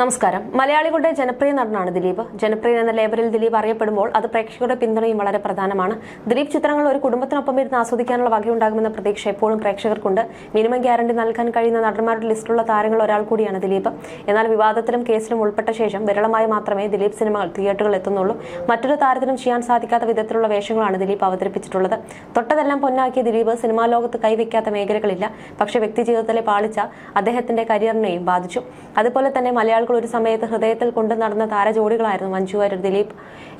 നമസ്കാരം. മലയാളികളുടെ ജനപ്രിയ നടനാണ് ദിലീപ്. ജനപ്രിയ എന്ന ലേബലിൽ ദിലീപ് അറിയപ്പെടുമ്പോൾ അത് പ്രേക്ഷകരുടെ പിന്തുണയും വളരെ പ്രധാനമാണ്. ദിലീപ് ചിത്രങ്ങൾ ഒരു കുടുംബത്തിനൊപ്പം ഇരുന്ന് ആസ്വദിക്കാനുള്ള വകയുണ്ടാകുമെന്ന പ്രതീക്ഷ എപ്പോഴും പ്രേക്ഷകർക്കുണ്ട്. മിനിമം ഗ്യാരണ്ടി നൽകാൻ കഴിയുന്ന നടന്മാരുടെ ലിസ്റ്റിലുള്ള താരങ്ങൾ ഒരാൾ കൂടിയാണ് ദിലീപ്. എന്നാൽ വിവാദത്തിലും കേസിലും ഉൾപ്പെട്ട ശേഷം വിരളമായി മാത്രമേ ദിലീപ് സിനിമകൾ തിയേറ്ററുകളിൽ എത്തുന്നുള്ളൂ. മറ്റൊരു താരത്തിനും ചെയ്യാൻ സാധിക്കാത്ത വിധത്തിലുള്ള വേഷങ്ങളാണ് ദിലീപ് അവതരിപ്പിച്ചിട്ടുള്ളത്. തൊട്ടതെല്ലാം പൊന്നാക്കിയ ദിലീപ് സിനിമാ ലോകത്ത് കൈവയ്ക്കാത്ത മേഖലകളില്ല. പക്ഷേ വ്യക്തി ജീവിതത്തിലെ പാളിച്ച അദ്ദേഹത്തിന്റെ കരിയറിനെയും ബാധിച്ചു. അതുപോലെ തന്നെ മലയാളികൾ ഒരു സമയത്ത് ഹൃദയത്തിൽ കൊണ്ടു നടന്ന താരജോഡികളായിരുന്നു മഞ്ജു വാര്യർ ദിലീപ്.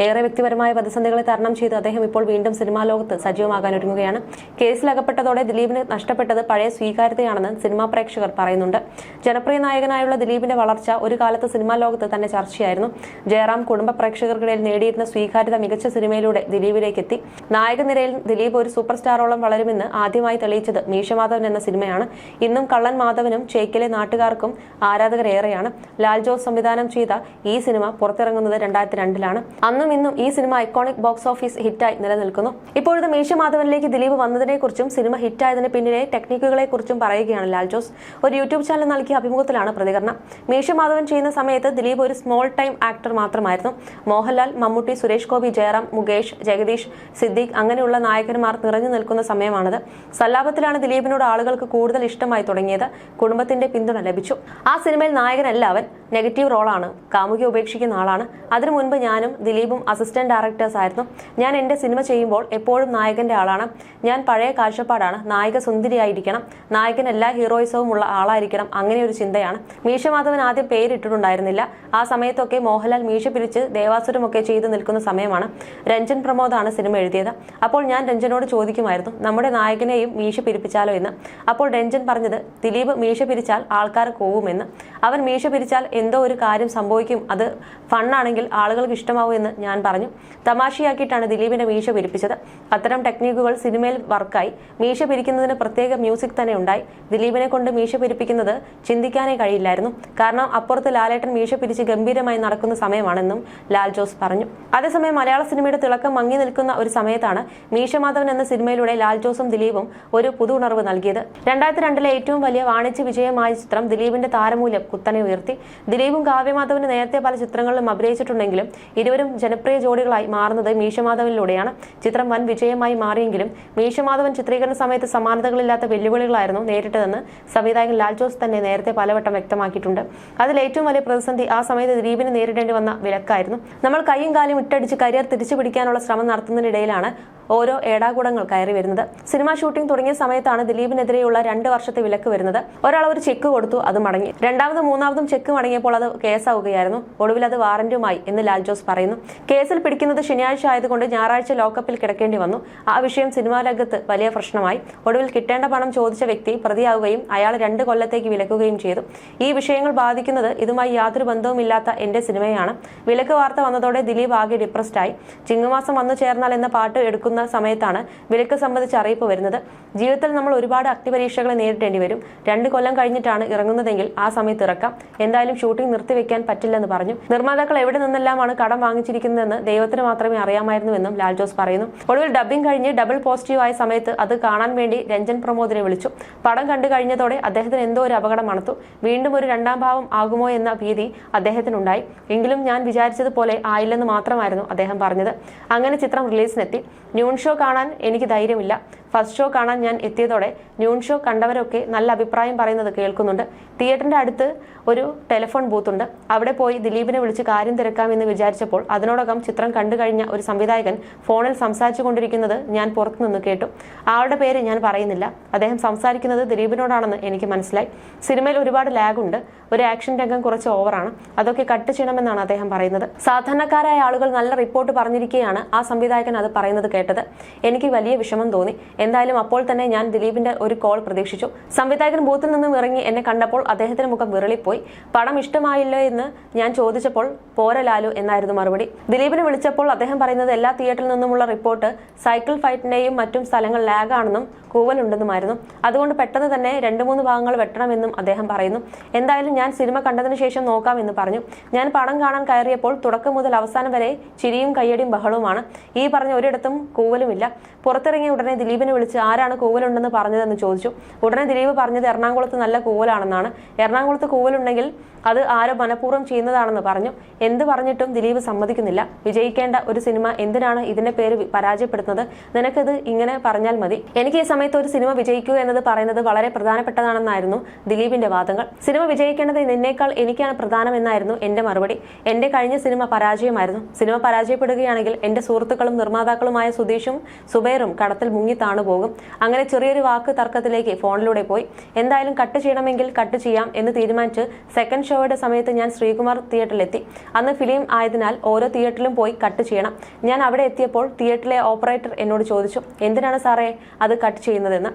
ഏറെ വ്യക്തിപരമായ പ്രതിസന്ധികളെ തരണം ചെയ്ത് അദ്ദേഹം ഇപ്പോൾ വീണ്ടും സിനിമാ ലോകത്ത് സജീവമാകാൻ ഒരുങ്ങുകയാണ്. കേസിലകപ്പെട്ടതോടെ ദിലീപിന് നഷ്ടപ്പെട്ടത് പഴയ സ്വീകാര്യതയാണെന്ന് സിനിമാ പ്രേക്ഷകർ പറയുന്നുണ്ട്. ജനപ്രിയ നായകനായുള്ള ദിലീപിന്റെ വളർച്ച ഒരു കാലത്ത് സിനിമാ ലോകത്ത് തന്നെ ചർച്ചയായിരുന്നു. ജയറാം കുടുംബ പ്രേക്ഷകർക്കിടയിൽ നേടിയിരുന്ന സ്വീകാര്യത മികച്ച സിനിമയിലൂടെ ദിലീപിലേക്ക് എത്തി നായകനിരയിൽ ദിലീപ് ഒരു സൂപ്പർ സ്റ്റാറോളം വളരുമെന്ന് ആദ്യമായി തെളിയിച്ചത് മീശമാധവൻ എന്ന സിനിമയാണ്. ഇന്നും കള്ളൻ മാധവനും ചേക്കിലെ നാട്ടുകാർക്കും ആരാധകരേറെയാണ്. ലാൽ ജോസ് സംവിധാനം ചെയ്ത ഈ സിനിമ പുറത്തിറങ്ങുന്നത് രണ്ടായിരത്തി രണ്ടിലാണ് അന്നും ഇന്നും ഈ സിനിമ ഐക്കോണിക് ബോക്സ് ഓഫീസ് ഹിറ്റായി നിലനിൽക്കുന്നു. ഇപ്പോഴത്തെ മീശമാധവനിലേക്ക് ദിലീപ് വന്നതിനെക്കുറിച്ചും സിനിമ ഹിറ്റായതിന് പിന്നിലെ ടെക്നിക്കുകളെ കുറിച്ചും പറയുകയാണ് ലാൽ ജോസ്. ഒരു യൂട്യൂബ് ചാനൽ നൽകിയ അഭിമുഖത്തിലാണ് പ്രതികരണം. മീശമാധവൻ ചെയ്യുന്ന സമയത്ത് ദിലീപ് ഒരു സ്മോൾ ടൈം ആക്ടർ മാത്രമായിരുന്നു. മോഹൻലാൽ മമ്മൂട്ടി സുരേഷ് ഗോപി ജയറാം മുകേഷ് ജഗദീഷ് സിദ്ദീഖ് അങ്ങനെയുള്ള നായകന്മാർ നിറഞ്ഞു നിൽക്കുന്ന സമയമാണത്. സല്ലാപത്തിലാണ് ദിലീപിനോട് ആളുകൾക്ക് കൂടുതൽ ഇഷ്ടമായി തുടങ്ങിയത്. കുടുംബത്തിന്റെ പിന്തുണ ലഭിച്ചു. ആ സിനിമയിൽ നായകനല്ല അവൻ. നെഗറ്റീവ് റോളാണ്. കാമുകി ഉപേക്ഷിക്കുന്ന ആളാണ്. അതിനു മുൻപ് ഞാനും ദിലീപും അസിസ്റ്റന്റ് ഡയറക്ടേഴ്സ് ആയിരുന്നു. ഞാൻ എന്റെ സിനിമ ചെയ്യുമ്പോൾ എപ്പോഴും നായകന്റെ ആളാണ്. ഞാൻ പഴയ കാഴ്ചപ്പാടാണ്. നായിക സുന്ദരിയായിരിക്കണം. നായകൻ എല്ലാ ഹീറോയിസവും ഉള്ള ആളായിരിക്കണം അങ്ങനെ ഒരു ചിന്തയാണ്. മീശമാധവൻ ആദ്യം പേരിട്ടിട്ടുണ്ടായിരുന്നില്ല. ആ സമയത്തൊക്കെ മോഹൻലാൽ മീശ പിരിച്ച് ദേവാസുരമൊക്കെ ചെയ്തു നിൽക്കുന്ന സമയമാണ് രഞ്ജൻ പ്രമോദാണ് സിനിമ എഴുതിയത്. അപ്പോൾ ഞാൻ രഞ്ജനോട് ചോദിക്കുമായിരുന്നു നമ്മുടെ നായകനെയും മീശ പിരിപ്പിച്ചാലോ എന്ന്? അപ്പോൾ രഞ്ജൻ പറഞ്ഞത് ദിലീപ് മീശ പിരിച്ചാൽ ആൾക്കാർ കോവുമെന്ന്. അവൻ മീശ പിരിച്ചാൽ എന്തോ ഒരു കാര്യം സംഭവിക്കും. അത് ഫണ്ണാണെങ്കിൽ ആളുകൾക്ക് ഇഷ്ടമാവും എന്ന് ഞാൻ പറഞ്ഞു. തമാശയാക്കിയിട്ടാണ് ദിലീപിന്റെ മീശ പിരിപ്പിച്ചത് അത്തരം ടെക്നിക്കുകൾ സിനിമയിൽ വർക്കായി. മീശ പിരിക്കുന്നതിന് പ്രത്യേക മ്യൂസിക് തന്നെ ഉണ്ടായി. ദിലീപിനെ കൊണ്ട് മീശ പിരിപ്പിക്കുന്നത് ചിന്തിക്കാനേ കഴിയില്ലായിരുന്നു. കാരണം അപ്പുറത്ത് ലാലേട്ടൻ മീശ പിരിച്ച് ഗംഭീരമായി നടക്കുന്ന സമയമാണെന്നും ലാൽ ജോസ് പറഞ്ഞു. അതേസമയം മലയാള സിനിമയുടെ തിളക്കം മങ്ങി നിൽക്കുന്ന ഒരു സമയത്താണ് മീശമാധവൻ എന്ന സിനിമയിലൂടെ ലാൽ ജോസും ദിലീപും ഒരു പുതുണർവ് നൽകിയത്. രണ്ടായിരത്തി രണ്ടിലെ ഏറ്റവും വലിയ വാണിജ്യ വിജയമായ ചിത്രം ദിലീപിന്റെ താരമൂല്യം കുത്തനെ ഉയർത്തി. ദിലീപും കാവ്യമാധവന് നേരത്തെ പല ചിത്രങ്ങളിലും അഭിനയിച്ചിട്ടുണ്ടെങ്കിലും ഇരുവരും ജനപ്രിയ ജോഡികളായി മാറുന്നത് മീശമാധവനിലൂടെയാണ്. ചിത്രം വൻ വിജയമായി മാറിയെങ്കിലും മീശമാധവൻ ചിത്രീകരണ സമയത്ത് സമാനതകളില്ലാത്ത വെല്ലുവിളികളായിരുന്നു നേരിട്ടതെന്ന് സംവിധായകൻ ലാൽ ജോസ് തന്നെ നേരത്തെ പലവട്ടം വ്യക്തമാക്കിയിട്ടുണ്ട്. അതിൽ ഏറ്റവും വലിയ പ്രതിസന്ധി ആ സമയത്ത് ദിലീപിന് നേരിടേണ്ടി വന്ന വിലക്കായിരുന്നു. നമ്മൾ കൈയും കാലും ഇട്ടടിച്ച് കരിയർ തിരിച്ചു പിടിക്കാനുള്ള ശ്രമം നടത്തുന്നതിനിടയിലാണ് ഓരോ ഏടാകൂടങ്ങൾ കയറി വരുന്നത്. സിനിമാ ഷൂട്ടിംഗ് തുടങ്ങിയ സമയത്താണ് ദിലീപിനെതിരെയുള്ള രണ്ട് വർഷത്തെ വിലക്ക് വരുന്നത്. ഒരാൾ ഒരു ചെക്ക് കൊടുത്തു അത് മടങ്ങി. രണ്ടാമതും മൂന്നാമതും ചെക്ക് മടങ്ങിയപ്പോൾ അത് കേസാവുകയായിരുന്നു. ഒടുവിൽ അത് വാറന്റുമായി എന്ന് ലാൽ ജോസ് പറയുന്നു. കേസിൽ പിടിക്കുന്നത് ശനിയാഴ്ച ആയതുകൊണ്ട് ഞായറാഴ്ച ലോക്കപ്പിൽ കിടക്കേണ്ടി വന്നു. ആ വിഷയം സിനിമാ രംഗത്ത് വലിയ പ്രശ്നമായി. ഒടുവിൽ കിട്ടേണ്ട പണം ചോദിച്ച വ്യക്തി പ്രതിയാവുകയും അയാൾ രണ്ട് കൊല്ലത്തേക്ക് വിലക്കുകയും ചെയ്തു. ഈ വിഷയങ്ങൾ ബാധിക്കുന്നത് ഇതുമായി യാതൊരു ബന്ധവുമില്ലാത്ത എന്റെ സിനിമയാണ്. വിലക്ക് വാർത്ത വന്നതോടെ ദിലീപ് ആകെ ഡിപ്രസ്ഡായി ചിങ്ങമാസം വന്നു ചേർന്നാൽ എന്ന പാട്ട് എടുക്കുന്ന സമയത്താണ് വിലക്ക് സംബന്ധിച്ച് അറിയിപ്പ് വരുന്നത്. ജീവിതത്തിൽ നമ്മൾ ഒരുപാട് അഗ്നിപരീക്ഷകളെ നേരിടേണ്ടി വരും. രണ്ട് കൊല്ലം കഴിഞ്ഞിട്ടാണ് ഇറങ്ങുന്നതെങ്കിൽ ആ സമയത്ത് ഇറക്കാം. എന്തായാലും ഷൂട്ടിംഗ് നിർത്തിവെക്കാൻ പറ്റില്ലെന്ന് പറഞ്ഞു. നിർമ്മാതാക്കൾ എവിടെ നിന്നെല്ലാമാണ് കടം വാങ്ങിച്ചിരിക്കുന്നതെന്ന് ദൈവത്തിന് മാത്രമേ അറിയാമായിരുന്നുവെന്നും ലാൽ ജോസ് പറയുന്നു. ഒടുവിൽ ഡബ്ബിംഗ് കഴിഞ്ഞ് ഡബിൾ പോസിറ്റീവ് ആയ സമയത്ത് അത് കാണാൻ വേണ്ടി രഞ്ജൻ പ്രമോദിനെ വിളിച്ചു. പടം കണ്ടു കഴിഞ്ഞതോടെ അദ്ദേഹത്തിന് എന്തോ ഒരു അപകടം മണത്തു. വീണ്ടും ഒരു രണ്ടാം ഭാവം ആകുമോ എന്ന ഭീതി അദ്ദേഹത്തിനുണ്ടായി. എങ്കിലും ഞാൻ വിചാരിച്ചതുപോലെ ആയില്ലെന്ന് മാത്രമായിരുന്നു അദ്ദേഹം പറഞ്ഞത്. അങ്ങനെ ചിത്രം റിലീസിനെത്തി ന്യൂൺ ഷോ കാണാൻ എനിക്ക് ധൈര്യമില്ല. ഫസ്റ്റ് ഷോ കാണാൻ ഞാൻ എത്തിയതോടെ ന്യൂൺ ഷോ കണ്ടവരൊക്കെ നല്ല അഭിപ്രായം പറയുന്നത് കേൾക്കുന്നുണ്ട്. തിയേറ്ററിന്റെ അടുത്ത് ഒരു ടെലിഫോൺ ബൂത്ത് ഉണ്ട്. അവിടെ പോയി ദിലീപിനെ വിളിച്ച് കാര്യം തിരക്കാമെന്ന് വിചാരിച്ചപ്പോൾ അതിനോടകം ചിത്രം കണ്ടു കഴിഞ്ഞ ഒരു സംവിധായകൻ ഫോണിൽ സംസാരിച്ചു കൊണ്ടിരിക്കുന്നത് ഞാൻ പുറത്തുനിന്ന് കേട്ടു. ആളുടെ പേര് ഞാൻ പറയുന്നില്ല. അദ്ദേഹം സംസാരിക്കുന്നത് ദിലീപിനോടാണെന്ന് എനിക്ക് മനസ്സിലായി. സിനിമയിൽ ഒരുപാട് ലാഗ് ഉണ്ട്. ഒരു ആക്ഷൻ രംഗം കുറച്ച് ഓവറാണ് അതൊക്കെ കട്ട് ചെയ്യണമെന്നാണ് അദ്ദേഹം പറയുന്നത്. സാധാരണക്കാരായ ആളുകൾ നല്ല റിപ്പോർട്ട് പറഞ്ഞിരിക്കുകയാണ് ആ സംവിധായകൻ അത് പറയുന്നത് കേട്ടത്. എനിക്ക് വലിയ വിഷമം തോന്നി. എന്തായാലും അപ്പോൾ തന്നെ ഞാൻ ദിലീപിന്റെ ഒരു കോൾ പ്രതീക്ഷിച്ചു. സംവിധായകൻ ബൂത്തിൽ നിന്നും ഇറങ്ങി എന്നെ കണ്ടപ്പോൾ അദ്ദേഹത്തിന്റെ മുഖം വിറളിപ്പോയി. പടം ഇഷ്ടമായില്ല എന്ന് ഞാൻ ചോദിച്ചപ്പോൾ പോരലാലു എന്നായിരുന്നു മറുപടി. ദിലീപിനെ വിളിച്ചപ്പോൾ അദ്ദേഹം പറയുന്നത് എല്ലാ തിയേറ്ററിൽ നിന്നുമുള്ള റിപ്പോർട്ട് സൈക്കിൾ ഫൈറ്റിന്റെയും മറ്റും സ്ഥലങ്ങൾ ലാഗാണെന്നും കൂവലുണ്ടെന്നുമായിരുന്നു. അതുകൊണ്ട് പെട്ടെന്ന് തന്നെ രണ്ട് മൂന്ന് ഭാഗങ്ങൾ വെട്ടണമെന്നും അദ്ദേഹം പറയുന്നു. എന്തായാലും ഞാൻ സിനിമ കണ്ടതിന് ശേഷം നോക്കാമെന്ന് പറഞ്ഞു. ഞാൻ പടം കാണാൻ കയറിയപ്പോൾ തുടക്കം മുതൽ അവസാനം വരെ ചിരിയും കയ്യടിയും ബഹളവുമാണ്. ഈ പറഞ്ഞ ഒരിടത്തും കൂവലുമില്ല. പുറത്തിറങ്ങിയ ഉടനെ ദിലീപിനെ വിളിച്ച് ആരാണ് കൂവലുണ്ടെന്ന് പറഞ്ഞതെന്ന് ചോദിച്ചു. ഉടനെ ദിലീപ് പറഞ്ഞത് എറണാകുളത്ത് നല്ല കൂവലാണെന്നാണ്. എറണാകുളത്ത് കൂവലുണ്ടെങ്കിൽ അത് ആരോ മനഃപൂർവം ചെയ്യുന്നതാണെന്ന് പറഞ്ഞു. എന്ത് പറഞ്ഞിട്ടും ദിലീപ് സമ്മതിക്കുന്നില്ല. വിജയിക്കേണ്ട ഒരു സിനിമ എന്തിനാണ് ഇതിന്റെ പേര് പരാജയപ്പെടുന്നത് നിനക്കിത് ഇങ്ങനെ പറഞ്ഞാൽ മതി. എനിക്ക് ഈ സമയത്ത് ഒരു സിനിമ വിജയിക്കുക എന്നത് പറയുന്നത് വളരെ പ്രധാനപ്പെട്ടതാണെന്നായിരുന്നു ദിലീപിന്റെ വാദങ്ങൾ. സിനിമ വിജയിക്കേണ്ടത് നിന്നേക്കാൾ എനിക്കാണ് പ്രധാനമെന്നായിരുന്നു എന്റെ മറുപടി. എന്റെ കഴിഞ്ഞ സിനിമ പരാജയമായിരുന്നു. സിനിമ പരാജയപ്പെടുകയാണെങ്കിൽ എന്റെ സുഹൃത്തുക്കളും നിർമ്മാതാക്കളുമായ സുധീഷും സുബൈറും കടത്തിൽ മുങ്ങി താണുപോകും അങ്ങനെ ചെറിയൊരു വാക്ക് തർക്കത്തിലേക്ക് ഫോണിലൂടെ പോയി. എന്തായാലും കട്ട് ചെയ്യണമെങ്കിൽ കട്ട് ചെയ്യാം എന്ന് തീരുമാനിച്ച് സെക്കൻഡ് ഷോയുടെ സമയത്ത് ഞാൻ ശ്രീകുമാർ തിയേറ്ററിലെത്തി. അന്ന് ഫിലിം ആയതിനാൽ ഓരോ തിയേറ്ററിലും പോയി കട്ട് ചെയ്യണം. ഞാൻ അവിടെ എത്തിയപ്പോൾ തിയേറ്ററിലെ ഓപ്പറേറ്റർ എന്നോട് ചോദിച്ചു എന്തിനാണ് സാറേ അത് കട്ട് ചെയ്യുന്നതെന്ന്?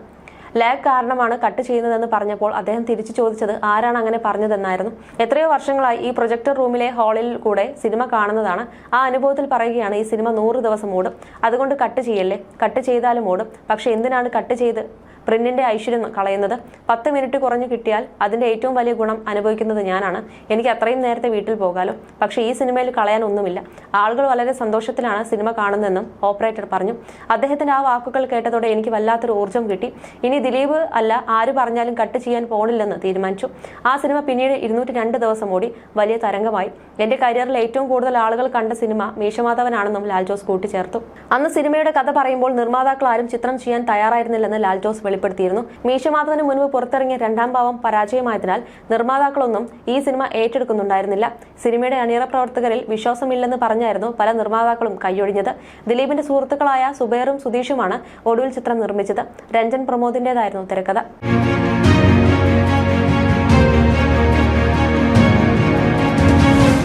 ലാഗ് കാരണമാണ് കട്ട് ചെയ്യുന്നതെന്ന് പറഞ്ഞപ്പോൾ അദ്ദേഹം തിരിച്ചു ചോദിച്ചത് ആരാണ് അങ്ങനെ പറഞ്ഞതെന്നായിരുന്നു. എത്രയോ വർഷങ്ങളായി ഈ പ്രൊജക്ടർ റൂമിലെ ഹാളിൽ കൂടെ സിനിമ കാണുന്നതാണ്. ആ അനുഭവത്തിൽ പറയുകയാണ് ഈ സിനിമ നൂറ് ദിവസം ഓടും. അതുകൊണ്ട് കട്ട് ചെയ്യല്ലേ? കട്ട് ചെയ്താലും ഓടും. പക്ഷെ എന്തിനാണ് കട്ട് ചെയ്ത് പ്രിന്റിന്റെ ഐശ്വര്യം കളയുന്നത് പത്ത് മിനിറ്റ് കുറഞ്ഞു കിട്ടിയാൽ അതിന്റെ ഏറ്റവും വലിയ ഗുണം അനുഭവിക്കുന്നത് ഞാനാണ്. എനിക്ക് അത്രയും നേരത്തെ വീട്ടിൽ പോകാലോ. പക്ഷേ ഈ സിനിമയിൽ കളയാൻ ഒന്നുമില്ല. ആളുകൾ വളരെ സന്തോഷത്തിലാണ് സിനിമ കാണുന്നതെന്നും ഓപ്പറേറ്റർ പറഞ്ഞു. അദ്ദേഹത്തിന്റെ ആ വാക്കുകൾ കേട്ടതോടെ എനിക്ക് വല്ലാത്തൊരു ഊർജം കിട്ടി. ഇനി ദിലീപ് അല്ല ആര് പറഞ്ഞാലും കട്ട് ചെയ്യാൻ പോണില്ലെന്ന് തീരുമാനിച്ചു. ആ സിനിമ പിന്നീട് ഇരുന്നൂറ്റി രണ്ട് ദിവസം ഓടി വലിയ തരംഗമായി. എന്റെ കരിയറിൽ ഏറ്റവും കൂടുതൽ ആളുകൾ കണ്ട സിനിമ മീശമാധവനാണെന്നും ലാൽ ജോസ് കൂട്ടിച്ചേർത്തു. അന്ന് സിനിമയുടെ കഥ പറയുമ്പോൾ നിർമ്മാതാക്കൾ ആരും ചിത്രം ചെയ്യാൻ തയ്യാറായിരുന്നില്ലെന്ന് ലാൽ ജോസ് വെളിപ്പെടുത്തിയിരുന്നു. മീശമാധവന് മുൻപ് പുറത്തിറങ്ങിയ രണ്ടാം ഭാവം പരാജയമായതിനാൽ നിർമ്മാതാക്കളൊന്നും ഈ സിനിമ ഏറ്റെടുക്കുന്നുണ്ടായിരുന്നില്ല. സിനിമയുടെ അണിയറ പ്രവർത്തകരിൽ വിശ്വാസമില്ലെന്ന് പറഞ്ഞായിരുന്നു പല നിർമ്മാതാക്കളും കൈയൊഴിഞ്ഞത്. ദിലീപിന്റെ സുഹൃത്തുക്കളായ സുബൈറും സുധീഷുമാണ് ഒടുവിൽ ചിത്രം നിർമ്മിച്ചത്. രഞ്ജൻ പ്രമോദിന്റേതായിരുന്നു തിരക്കഥ.